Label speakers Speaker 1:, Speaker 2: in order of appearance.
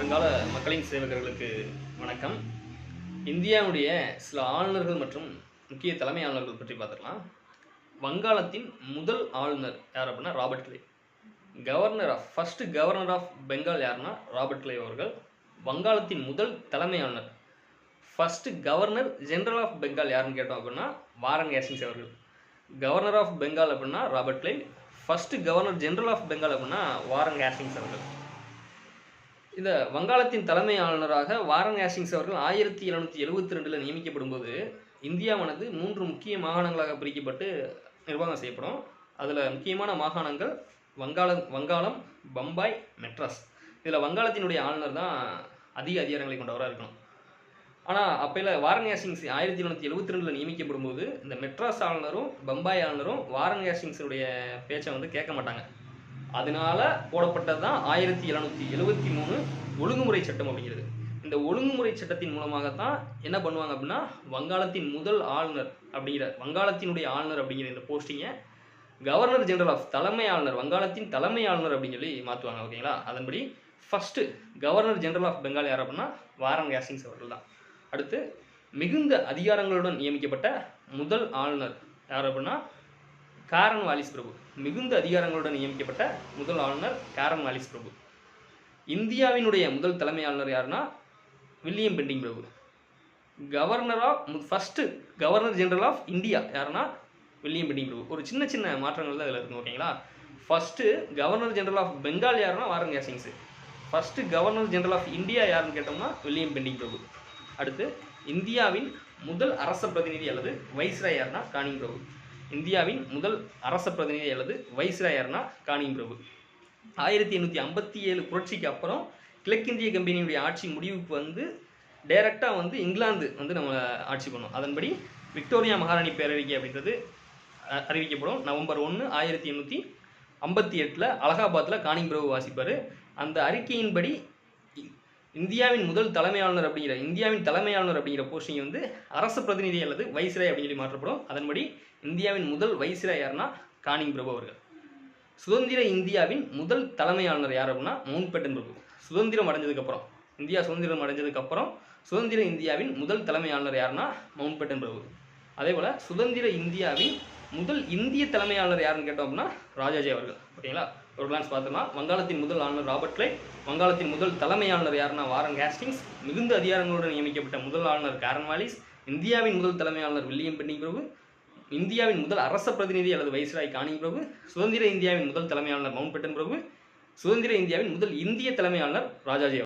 Speaker 1: வருங்கால மக்களின் சேவகர்களுக்கு வணக்கம். இந்தியாவுடைய சில ஆளுநர்கள் மற்றும் முக்கிய தலைமை ஆளுநர்கள் பற்றி பார்த்துக்கலாம். வங்காளத்தின் முதல் ஆளுநர் யார் அப்படின்னா Robert Clive. Governor of first governor of Bengal யாருன்னா ராபர்ட் கிளே அவர்கள். வங்காளத்தின் முதல் தலைமை ஆளுநர் first governor general of Bengal யாருன்னு கேட்டோம் அப்படின்னா வாரன் கேசிங்ஸ் அவர்கள். கவர்னர் ஆஃப் பெங்கால் அப்படின்னா Robert Clive first governor general of Bengal அப்படின்னா வாரன் கேசிங்ஸ் அவர்கள். இந்த வங்காளத்தின் தலைமை ஆளுநராக வாரன் ஹேஸ்டிங்ஸ் அவர்கள் ஆயிரத்தி எழுநூற்றி எழுபத்தி ரெண்டில் நியமிக்கப்படும்போது இந்தியாவானது மூன்று முக்கிய மாகாணங்களாக பிரிக்கப்பட்டு நிர்வாகம் செய்யப்படும். அதில் முக்கியமான மாகாணங்கள் வங்காளம் வங்காளம் பம்பாய் மெட்ராஸ். இதில் வங்காளத்தினுடைய ஆளுநர் தான் அதிக அதிகாரங்களை கொண்டவராக இருக்கணும். ஆனால் அப்பையில் வாரன் ஹேஸ்டிங்ஸ் ஆயிரத்தி எழுநூற்றி எழுபத்தி ரெண்டில் நியமிக்கப்படும் போது இந்த மெட்ராஸ் ஆளுநரும் பம்பாய் ஆளுநரும் வாரன் ஹேஸ்டிங்ஸுடைய பேச்சை வந்து கேட்க மாட்டாங்க. அதனால போடப்பட்டது தான் ஆயிரத்தி எழுநூற்றி எழுபத்தி மூணு ஒழுங்குமுறை சட்டம் அப்படிங்கிறது. இந்த ஒழுங்குமுறை சட்டத்தின் மூலமாகத்தான் என்ன பண்ணுவாங்க அப்படின்னா வங்காளத்தின் முதல் ஆளுநர் அப்படிங்கிற வங்காளத்தினுடைய ஆளுநர் அப்படிங்கிற இந்த போஸ்டிங்கை கவர்னர் ஜெனரல் ஆஃப் தலைமை ஆளுநர் வங்காளத்தின் தலைமை ஆளுநர் அப்படின்னு சொல்லி மாற்றுவாங்க ஓகேங்களா? அதன்படி first governor general of Bengal யார் அப்படின்னா வாரன் யாசிங்ஸ் அவர்கள் தான் அடுத்து மிகுந்த அதிகாரங்களுடன் நியமிக்கப்பட்ட முதல் ஆளுநர் யார் அப்படின்னா காரன் வாலிஸ் பிரபு. மிகுந்த அதிகாரங்களுடன் நியமிக்கப்பட்ட முதல் ஆளுநர் காரன் வாலிஸ் பிரபு. இந்தியாவினுடைய முதல் தலைமை ஆளுநர் யாருன்னா William Bentinck Prabhu. Governor of first governor general of India யாருன்னா வில்லியம் பெண்டிங் பிரபு. ஒரு சின்ன சின்ன மாற்றங்கள் தான் இதில் இருக்கும் ஓகேங்களா first governor general of Bengal யாருன்னா Warren கேசிங்ஸ் first governor general of India யாருன்னு கேட்டோம்னா வில்லியம் பெண்டிங் பிரபு. அடுத்து இந்தியாவின் முதல் அரச பிரதிநிதி அல்லது வைஸ்ராய் யாருன்னா கானிங் பிரபு. இந்தியாவின் முதல் அரச பிரதிநிதி அல்லது வைஸ்ராயர்னா காணியம் பிரபு. ஆயிரத்தி எண்ணூற்றி ஐம்பத்தி ஏழு புரட்சிக்கு அப்புறம் கிழக்கிந்திய கம்பெனியுடைய ஆட்சி முடிவுக்கு வந்து டைரெக்டாக வந்து இங்கிலாந்து வந்து நம்ம ஆட்சி பண்ணோம். அதன்படி விக்டோரியா மகாராணி பேரறிக்கை அப்படின்றது அறிவிக்கப்படும். நவம்பர் ஒன்று ஆயிரத்தி எண்ணூற்றி ஐம்பத்தி எட்டில் அலகாபாத்தில் காணிங் பிரபு வாசிப்பார். அந்த அறிக்கையின்படி இந்தியாவின் முதல் தலைமை ஆளுநர் அப்படிங்கிற இந்தியாவின் தலைமை ஆளுநர் அப்படிங்கிற போஸ்டிங் வந்து அரசு பிரதிநிதி அல்லது வைஸ்ராய் அப்படின்னு சொல்லி மாற்றப்படும். அதன்படி இந்தியாவின் முதல் வைஸ்ராய் யாருன்னா கானிங் பிரபு அவர்கள். சுதந்திர இந்தியாவின் முதல் தலைமை ஆளுநர் யார் அப்படின்னா மவுண்ட் பேட்டன் பிரபு. சுதந்திரம் அடைஞ்சதுக்கப்புறம் இந்தியா சுதந்திரம் அடைஞ்சதுக்கப்புறம் சுதந்திர இந்தியாவின் முதல் தலைமை ஆளுநர் யாருன்னா மவுண்ட் பேட்டன் பிரபு. அதே போல் சுதந்திர இந்தியாவின் முதல் இந்திய தலைமையாளர் யாருன்னு கேட்டோம் அப்படின்னா ராஜாஜி அவர்கள். ஓகேங்களா? ஒரு கிளான்ஸ் பார்த்தோம்னா வங்காளத்தின் முதல் ஆளுநர் ராபர்ட் கிளை வங்காளத்தின் முதல் தலைமை ஆளுநர் யாருன்னா வாரன் கேஸ்டிங்ஸ் மிகுந்த அதிகாரங்களுடன் நியமிக்கப்பட்ட முதல் ஆளுநர் காரன் வாலிஸ் இந்தியாவின் முதல் தலைமை ஆளுநர் வில்லியம் பெண்டிங் பிரபு இந்தியாவின் முதல் அரச பிரதிநிதி அல்லது வைஸ்ராய் கானிங் பிரபு சுதந்திர இந்தியாவின் முதல் தலைமை ஆளுநர் மவுண்ட் பேட்டன் பிரபு சுதந்திர இந்தியாவின் முதல் இந்திய தலைமை ஆளுநர் ராஜாஜி